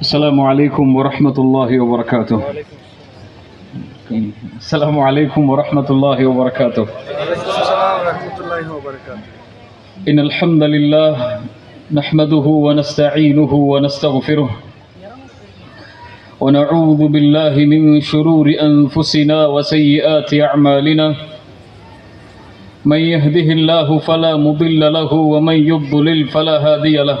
السلام عليكم ورحمة الله وبركاته. السلام عليكم ورحمة الله وبركاته. إن الحمد لله نحمده ونستعينه ونستغفره. ونعوذ بالله من شرور أنفسنا وسيئات أعمالنا. من يهده الله فلا مضل له ومن يضلل فلا هادي له.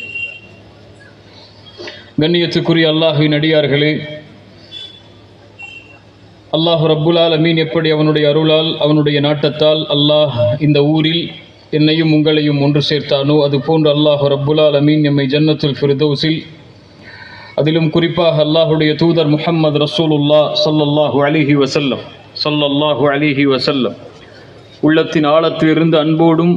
கண்ணியத்துக்குரிய அல்லாஹுவின் அடியார்களே அல்லாஹ் ரப்புலால் அமீன் எப்படி அவனுடைய அருளால் அவனுடைய நாட்டத்தால் அல்லாஹ் இந்த ஊரில் என்னையும் உங்களையும் ஒன்று சேர்த்தானோ அதுபோன்று அல்லாஹ் ரப்புலால் அமீன் எம்மை ஜன்னத்துல் ஃபிர்தௌஸில் அதிலும் குறிப்பாக அல்லாஹுடைய தூதர் முஹம்மது ரசூலுல்லா சல்லல்லாஹு அலிஹி வசல்லம் சல்லல்லாஹு அலிஹி வசல்லம் உள்ளத்தின் ஆழத்திலிருந்து அன்போடும்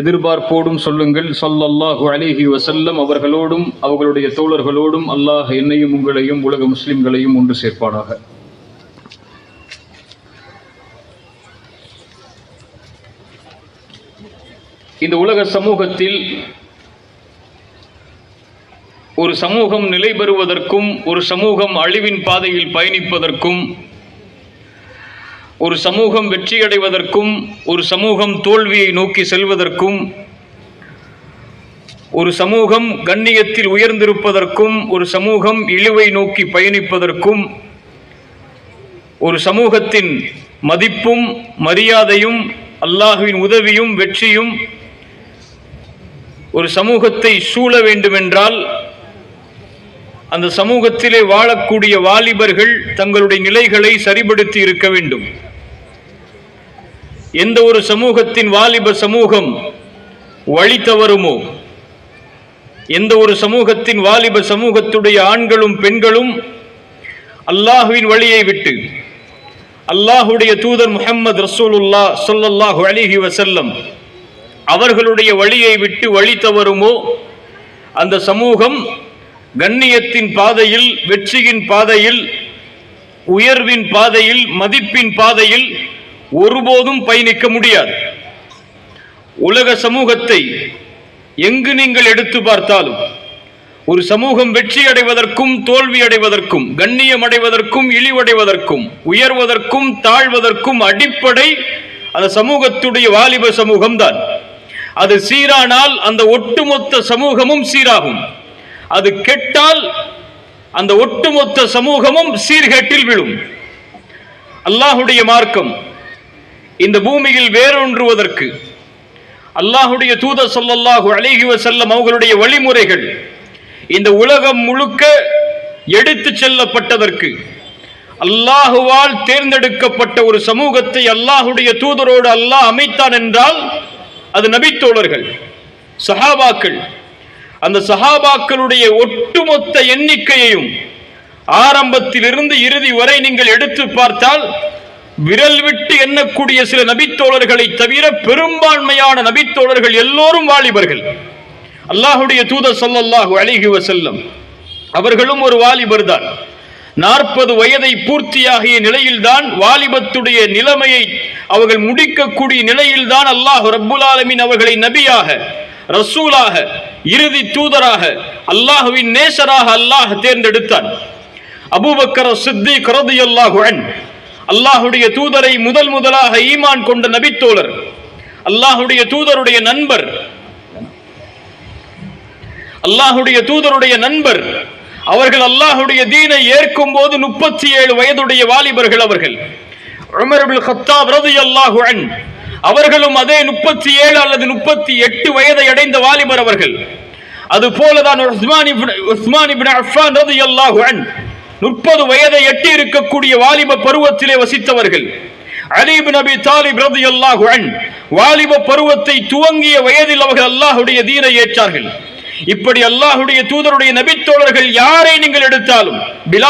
எதிர்பார்ப்போடும் சொல்லுங்கள். ஸல்லல்லாஹு அலைஹி வசல்லம் அவர்களோடும் அவர்களுடைய தோழர்களோடும் அல்லாஹ் என்னையும் உங்களையும் உலக முஸ்லிம்களையும் ஒன்று சேர்ப்பானாக. இந்த உலக சமூகத்தில் ஒரு சமூகம் நிலை பெறுவதற்கும் ஒரு சமூகம் அழிவின் பாதையில் பயணிப்பதற்கும் ஒரு சமூகம் வெற்றியடைவதற்கும் ஒரு சமூகம் தோல்வியை நோக்கி செல்வதற்கும் ஒரு சமூகம் கண்ணியத்தில் உயர்ந்திருப்பதற்கும் ஒரு சமூகம் இழிவை நோக்கி பயணிப்பதற்கும் ஒரு சமூகத்தின் மதிப்பும் மரியாதையும் அல்லாஹுவின் உதவியும் வெற்றியும் ஒரு சமூகத்தை சூழ வேண்டுமென்றால் அந்த சமூகத்திலே வாழக்கூடிய வாலிபர்கள் தங்களுடைய நிலைகளை சரிபடுத்தி இருக்க வேண்டும். எந்த ஒரு சமூகத்தின் வாலிப சமூகம் வழி தவறுமோ எந்த ஒரு சமூகத்தின் வாலிப சமூகத்துடைய ஆண்களும் பெண்களும் அல்லாஹுவின் வழியை விட்டு அல்லாஹுடைய தூதர் முஹம்மது ரசூலுல்லா சொல்லல்லாஹு அலிஹி வசல்லம் அவர்களுடைய வழியை விட்டு வழி தவறுமோ அந்த சமூகம் கண்ணியத்தின் பாதையில் வெற்றியின் பாதையில் உயர்வின் பாதையில் மதிப்பின் பாதையில் ஒருபோதும் பயணிக்க முடியாது. உலக சமூகத்தை எங்கு நீங்கள் எடுத்து பார்த்தாலும் ஒரு சமூகம் வெற்றி அடைவதற்கும் தோல்வி அடைவதற்கும் கண்ணியம் அடைவதற்கும் இழிவடைவதற்கும் உயர்வதற்கும் தாழ்வதற்கும் அடிப்படை அந்த சமூகத்துடைய வாலிப சமூகம்தான். அது சீரானால் அந்த ஒட்டுமொத்த சமூகமும் சீராகும். அது கெட்டால் அந்த ஒட்டுமொத்த சமூகமும் சீர்கேட்டில் விழும். அல்லாஹுடைய மார்க்கம் இந்த பூமியில் வேரொன்றுவதற்கு அல்லாஹுடைய தூத சொல்லல்லாஹு அழகி செல்லம் அவர்களுடைய வழிமுறைகள் இந்த உலகம் முழுக்க எடுத்து செல்லப்பட்டதற்கு அல்லாஹுவால் தேர்ந்தெடுக்கப்பட்ட ஒரு சமூகத்தை அல்லாஹுடைய தூதரோடு அல்லாஹ் அமைத்தான் என்றால் அது நபித்தோழர்கள் சஹாபாக்கள். அந்த சஹாபாக்களுடைய ஒட்டுமொத்த எண்ணிக்கையையும் ஆரம்பத்திலிருந்து இறுதி வரை நீங்கள் எடுத்து பார்த்தால் விரல் விட்டு எண்ணக்கூடிய சில நபித்தோழர்களை தவிர பெரும்பான்மையான நபித்தோழர்கள் எல்லோரும் வாலிபர்கள். அல்லாஹுடைய தூதர் சொல்லல்லாஹு அழகி வசல்லம் அவர்களும் ஒரு வாலிபர் தான் நாற்பது வயதை பூர்த்தியாகிய நிலையில்தான் வாலிபத்துடைய நிலைமையை அவர்கள் முடிக்கக்கூடிய நிலையில்தான் அல்லாஹ் ரப்புல் ஆலமின் அவர்களை நபியாக ரசூலாக இறுதி தூதராக அல்லாஹுவின் நேசராக அல்லாஹ் தேர்ந்தெடுத்தான். அபூபக்கர சித்தி கரதி அல்லாஹுவன் அல்லாஹுடைய தூதரை முதல் முதலாக ஈமான் கொண்ட நபித்தோழர் அல்லாஹுடைய தூதருடைய நண்பர் அல்லாஹுடைய தூதருடைய நண்பர் அவர்கள் அல்லாஹுடைய தீனை ஏற்கும் போது முப்பத்தி ஏழு வயதுடைய வாலிபர்கள் அவர்கள். அவர்களும் அதே முப்பத்தி ஏழு அல்லது முப்பத்தி எட்டு வயதை அடைந்த வாலிபர் அவர்கள். அது போலதான் உஸ்மான் உஸ்மான் அஃபான் ரது அல்லாஹு அன் முப்பது வயதை எட்டி இருக்கக்கூடிய வாலிப பருவத்திலே வசித்தவர்கள். அலி நபி தாலிப் ரலியல்லாஹு அன் வாலிப பருவத்தை துவங்கிய வயதில் அவர்கள் அல்லாஹுடைய தீனை ஏற்றார்கள். இப்படி அல்லாஹுடைய தூதருடைய நபித்தோழர்கள் யாரை நீங்கள் எடுத்தாலும் பிலா